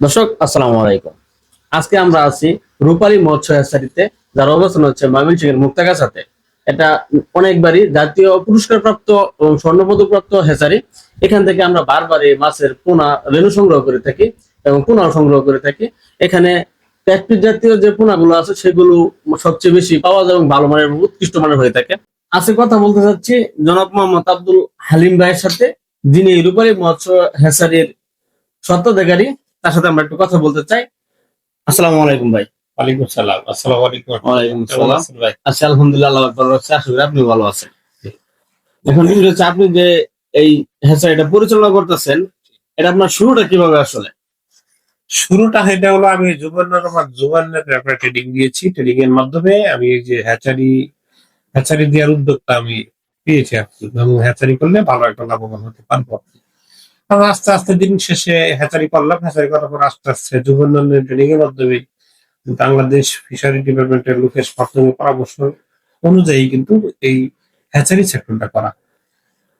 দর্শক, আসসালামু আলাইকুম। আজকে আমরা আছি রূপালী মৎস্য হ্যাচারিতে যার অবস্থান হচ্ছে ময়মনসিংহের মুক্তাগাছাতে এটা অনেকবারই জাতীয় পুরস্কার প্রাপ্ত এবং স্বর্ণপদক প্রাপ্ত হ্যাচারি এখান থেকে আমরা বারবারই মাছের পোনা রেণু সংগ্রহ করে থাকি এবং পোনা সংগ্রহ করে থাকি। এখানে প্যাকপিট জাতীয় যে পোনাগুলো আছে, সেগুলো সবচেয়ে বেশি পাওয়া যায় এবং ভালো মানের উৎকৃষ্ট মানের হয়ে থাকে। আজকে কথা বলতে চাচ্ছি জনাব মোহাম্মদ আব্দুল হালিম ভাইয়ের সাথে, যিনি এই রূপালী মৎস্য হ্যাচারির সত্ত্বাধিকারী। তার সাথে আমরা একটু কথা বলতে চাই। আসসালামু আলাইকুম ভাই। ওয়ালাইকুম সালাম। আসসালামু আলাইকুম ওয়ালাইকুম আচ্ছা আলহামদুলিল্লাহ আল্লাহ ভালো আছে আশা করি আপনি ভালো আছেন। এখন হচ্ছে আপনি যে এই হ্যাঁ এটা পরিচালনা করতেছেন এটা আপনার শুরুটা কীভাবে আসলে? শুরুটা এটা হলো আমি আমার দিয়েছি। এর মাধ্যমে আমি এই যে হ্যাচারি হ্যাচারি দেওয়ার উদ্যোগটা আমি পেয়েছি এবং হ্যাচারি করলে ভালো একটা লাভবান হতে পারব। আস্তে আস্তে দিন শেষে হ্যাচারি করলাম হ্যাচারি করার পর আস্তে আস্তে যুবন্নের ট্রেনিং এর মাধ্যমে বাংলাদেশ ফিশারি ডিপার্টমেন্টের লোকের প্রাথমিক পরামর্শ অনুযায়ী কিন্তু এই হ্যাচারি সেক্টরটা করা।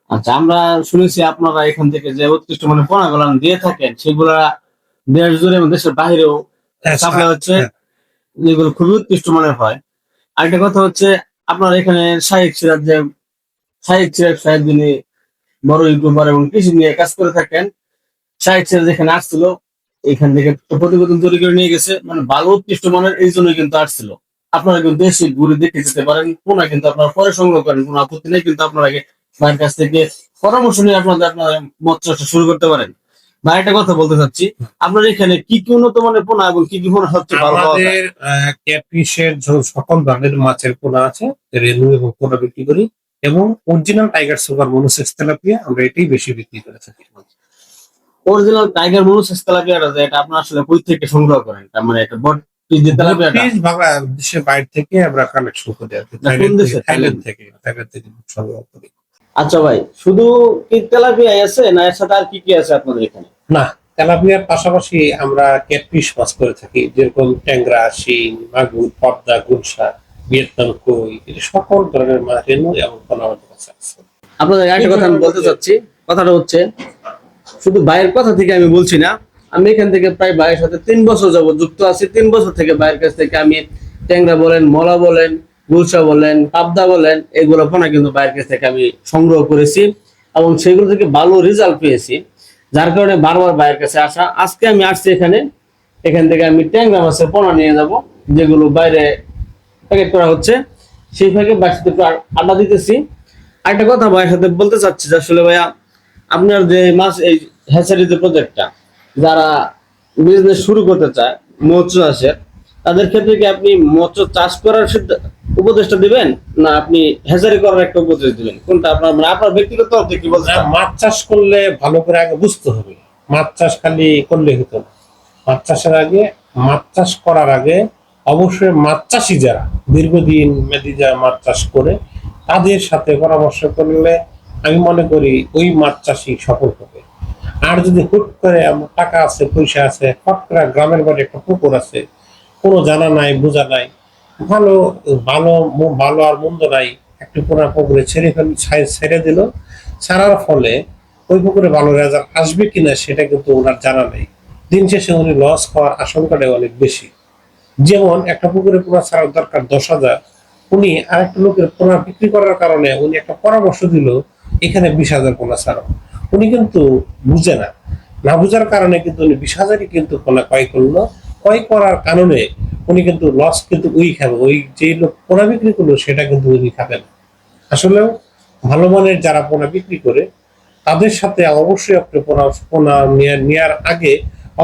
আচ্ছা আমরা শুনেছি আপনারা এখান থেকে যে উৎকৃষ্ট মানে পোনাগুলো দিয়ে থাকেন সেগুলা দেশ জুড়ে এবং দেশের বাইরেও সাপ্লাই হচ্ছে হ্যাঁ। যেগুলো খুবই উৎকৃষ্ট মানের হয়। আরেকটা কথা হচ্ছে আপনার এখানে শাহিক সিরাজ যে শাহিক সিরাজ সাহেব যিনি বড় ইউটিউবার এবং কৃষি নিয়ে কাজ করে থাকেন। সাইড সিরাজ যেখানে আসছিল, এখান থেকে প্রতিবেদন তৈরি করে নিয়ে গেছে। মানে ভালো, উৎকৃষ্ট মানের এই জন্যই কিন্তু আসছিল। আপনারা কিন্তু দেশে ঘুরে দেখে যেতে পারেন কোনা কিন্তু আপনারা পরে সংগ্রহ করেন, কোনো আপত্তি নেই, কিন্তু আপনারা ভাইয়ের কাছ থেকে পরামর্শ নিয়ে আপনাদের আপনারা মত চর্চা শুরু করতে পারেন। ভাই, একটা কথা বলতে চাচ্ছি, আপনার এখানে কি কি উন্নত মানের পোনা এবং কি কি পোনা পাওয়া আমাদের ক্যাটফিশের সকল ধরনের মাছের পোনা আছে, রেনু এবং পোনা বিক্রি করি। এবং original tiger super monosex tilapia আমরা এটাই বেশি বিক্রি করে থাকি। অরিজিনাল টাইগার মনুষ তেলাপিয়াটা যে এটা আপনার আসলে কই থেকে সংগ্রহ করেন? তার মানে এটা বট বাইরে থেকে আমরা কালেকশন করি? থাইল্যান্ড থেকে থাইল্যান্ড থেকে সংগ্রহ করি। আচ্ছা ভাই শুধু কি তেলাপিয়াই আছে না এর সাথে আর কি কি আছে আপনাদের এখানে? না তেলাপিয়ার পাশাপাশি আমরা ক্যাটফিশ মাছ করে থাকি যেরকম ট্যাংরা শিং মাগুর পদ্মা গুলশা ভিয়েতনাম কই সকল ধরনের মাছ এবং আমাদের কাছে আছে। আপনাদের একটা কথা আমি বলতে চাচ্ছি। কথাটা হচ্ছে, শুধু ভাইয়ের কথা থেকে আমি বলছি না, আমি এখান থেকে প্রায় ভাইয়ের সাথে তিন বছর যাবত যুক্ত আছি। তিন বছর থেকে ভাইয়ের কাছ থেকে আমি ট্যাংরা বলেন, মলা বলেন, গুলশা বলেন, পাবদা বলেন, এগুলো পোনা কিন্তু ভাইয়ের কাছ থেকে আমি সংগ্রহ করেছি এবং সেগুলো থেকে ভালো রেজাল্ট পেয়েছি। যার কারণে বারবার ভাইয়ের কাছে আসা। আজকে আমি আসছি এখানে। এখান থেকে আমি ট্যাংরা মাছের পোনা নিয়ে যাব, যেগুলো বাইরে প্যাকেট করা হচ্ছে। সেই ফাঁকে একটু আড্ডা দিতেছি। আরেকটা কথা ভাইয়ের সাথে বলতে চাচ্ছি যে আসলে ভাইয়া, আপনার যে মাছ এই হ্যাচারি যে প্রজেক্টটা যারা বিজনেস শুরু করতে চায়, মৎস্য চাষের, তাদের ক্ষেত্রে কি আপনি মৎস্য চাষ করার উপদেশটা দিবেন? না, আপনি হ্যাচারি করার একটা উপদেশ দিবেন? কোনটা আপনার মানে আপনার ব্যক্তিগত তরফ কি বলতে মাছ চাষ করলে ভালো করে আগে বুঝতে হবে। মাছ চাষ খালি করলে হতো মাছ চাষের আগে মাছ চাষ করার আগে অবশ্যই মাছ চাষি যারা দীর্ঘদিন মেদি যারা মাছ চাষ করে, তাদের সাথে পরামর্শ করলে আমি মনে করি ওই মাছ চাষি সফল হবে। আর যদি হুট করে আমার টাকা আছে, পয়সা আছে হট করে গ্রামের বাড়ি একটা পুকুর আছে, কোনো জানা নাই, বোঝা নাই, ভালো ভালো ভালো আর মন্দ নাই, একটু পুরা পুকুরে ছেড়ে ফেল ছেড়ে দিল, ছাড়ার ফলে ওই পুকুরে ভালো রেজাল্ট আসবে কিনা সেটা কিন্তু ওনার জানা নেই। দিন শেষে উনি লস হওয়ার আশঙ্কাটা অনেক বেশি। যেমন একটা পুকুরে পোনা ছাড়ার দরকার দশ হাজার, উনি আরেকটা লোকের পোনা বিক্রি করার কারণে উনি একটা পরামর্শ দিল, এখানে বিশ হাজার পোনা ছাড়ো উনি কিন্তু বুঝে না। না বুঝার কারণে কিন্তু উনি বিশ হাজারই কিন্তু পোনা ক্রয় করল। ক্রয় করার কারণে উনি কিন্তু লস কিন্তু ওই খাবে, ওই যে লোক পোনা বিক্রি করল, সেটা কিন্তু উনি খাবে না। আসলেও ভালো মানের যারা পোনা বিক্রি করে, তাদের সাথে অবশ্যই আপনি পোনা পোনা নেওয়ার আগে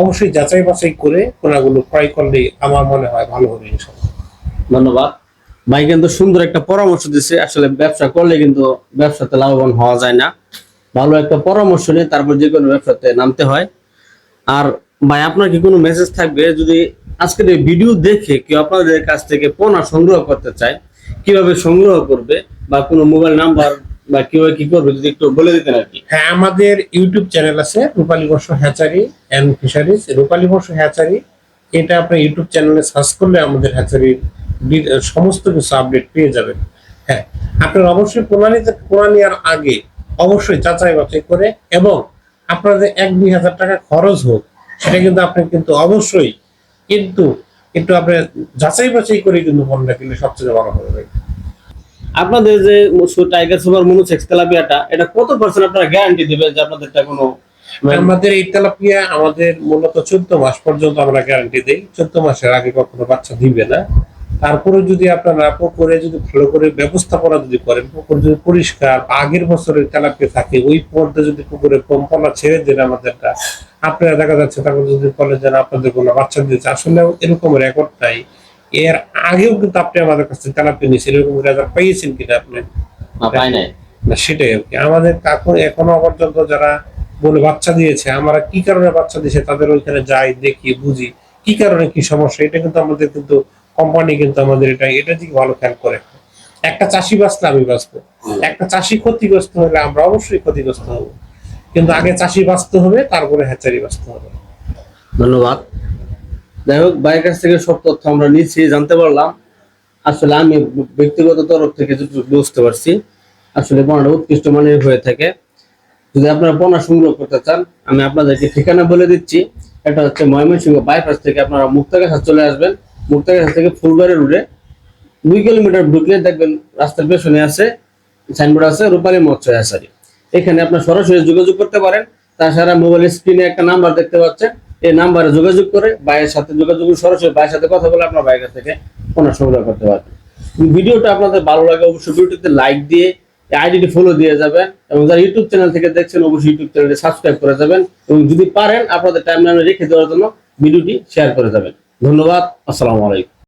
অবশ্যই যাচাই বাছাই করে পোনাগুলো ক্রয় করলে আমার মনে হয় ভালো হবে ধন্যবাদ। ভাই কিন্তু সুন্দর একটা পরামর্শ দিচ্ছে আসলে ব্যবসা করলে কিন্তু ব্যবসাতে লাভবান হওয়া যায় না। ভালো একটা পরামর্শ নিয়ে তারপর যে কোনো ব্যবসাতে নামতে হয়। আর ভাই, আপনার কি কোনো মেসেজ থাকবে? যদি আজকের এই ভিডিও দেখে কেউ আপনাদের কাছ থেকে পোনা সংগ্রহ করতে চায়, কীভাবে সংগ্রহ করবে বা কোনো মোবাইল নাম্বার বা কীভাবে কি করবে যদি একটু বলে দিতেন আর কি? হ্যাঁ আমাদের ইউটিউব চ্যানেল আছে রূপালী বর্ষ হ্যাচারি অ্যান্ড ফিশারিজ রূপালী বর্ষ হ্যাচারি, এটা আপনি ইউটিউব চ্যানেলে সার্চ করলে আমাদের হ্যাচারির সমস্ত কিছু আপডেট পেয়ে যাবেন। হ্যাঁ আপনার অবশ্যই প্রণালীতে পোনা নেওয়ার আগে অবশ্যই যাচাই বাছাই করে এবং আপনাদের এক দুই হাজার টাকা খরচ হোক, সেটা কিন্তু আপনি কিন্তু অবশ্যই কিন্তু কিন্তু আপনি যাচাই বাছাই করে কিন্তু পণ্যটা কিনলে সবচেয়ে ভালো হবে। আপনাদের যে টাইগার সুপার মনোসেক্স তেলাপিয়াটা, এটা কত পার্সেন্ট আপনারা গ্যারান্টি দিবেন যে আপনাদেরটা কোনো মানে আমাদের এই তেলাপিয়া আমাদের মূলত চোদ্দ মাস পর্যন্ত আমরা গ্যারান্টি দেই। চোদ্দ মাসের আগে কখনো বাচ্চা দিবে না। তারপরে যদি আপনারা পুকুরে যদি ভালো করে ব্যবস্থাপনা যদি করেন, পুকুর যদি পরিষ্কার আগের বছরের তেলাপিয়া থাকে, ওই পর্দে যদি পুকুরে কম্পনা ছেড়ে দেন আমাদেরটা, আপনারা দেখা যাচ্ছে তারপর যদি বলেন যেন আপনাদের কোনো বাচ্চা দিয়েছে, আসলে এরকম রেকর্ড নাই। এর আগেও কিন্তু আপনি আমাদের কাছে তেলাপিয়া নিয়েছেন এরকম রেজাল্ট পাইয়েছেন কিনা আপনি? না, পাই নাই। না সেটাই আর কি। আমাদের এখন এখনও পর্যন্ত যারা বলে বাচ্চা দিয়েছে আমরা কি কারণে বাচ্চা দিয়েছে তাদের ওইখানে যাই দেখি বুঝি। কি কারণে কি সমস্যা? এটা কিন্তু আমাদের কিন্তু কোম্পানি কিন্তু আমাদের এটা এটা দিকে ভালো খেয়াল করে। একটা চাষি বাঁচলে আমি বাঁচবো। একটা চাষি ক্ষতিগ্রস্ত হলে আমরা অবশ্যই ক্ষতিগ্রস্ত হব। কিন্তু আগে চাষি বাঁচতে হবে তারপরে হ্যাচারি বাঁচতে হবে। ধন্যবাদ। যাই হোক, ভাইয়ের কাছ থেকে সব তথ্য আমরা নিচ্ছি, জানতে পারলাম। আসলে আমি ব্যক্তিগত তরফ থেকে বুঝতে পারছি, আসলে পণ্যটা উৎকৃষ্ট মানের হয়ে থাকে। যদি আপনারা পণ্য সংগ্রহ করতে চান, আমি আপনাদেরকে ঠিকানা বলে দিচ্ছি। এটা হচ্ছে ময়মনসিংহ বাইপাস থেকে আপনারা মুক্তাগাছা চলে আসবেন। মুক্তাগাছা থেকে ফুলবাড়ি রুটে দুই কিলোমিটার ঢুকলে দেখবেন রাস্তার পেছনে আছে সাইনবোর্ড আছে, রূপালী মৎস্য আসারি এখানে আপনার সরাসরি যোগাযোগ করতে পারেন। তাছাড়া মোবাইল স্ক্রিনে একটা নাম্বার দেখতে পাচ্ছেন। এই নাম্বারে যোগাযোগ করে ভাইয়ের সাথে যোগাযোগ সরাসরি ভাইয়ের সাথে কথা বলে আপনার ভাইয়ের কাছ থেকে পণ্য সংগ্রহ করতে পারবেন। ভিডিওটা আপনাদের ভালো লাগে অবশ্যই ভিডিওটিতে লাইক দিয়ে আইডিটি ফলো দিয়ে যাবেন এবং যারা ইউটিউব চ্যানেল থেকে দেখছেন অবশ্যই ইউটিউব চ্যানেলটি সাবস্ক্রাইব করে যাবেন এবং যদি পারেন আপনাদের টাইম রেখে দেওয়ার জন্য ভিডিওটি শেয়ার করে যাবেন। ধন্যবাদ, আসসালামু আলাইকুম।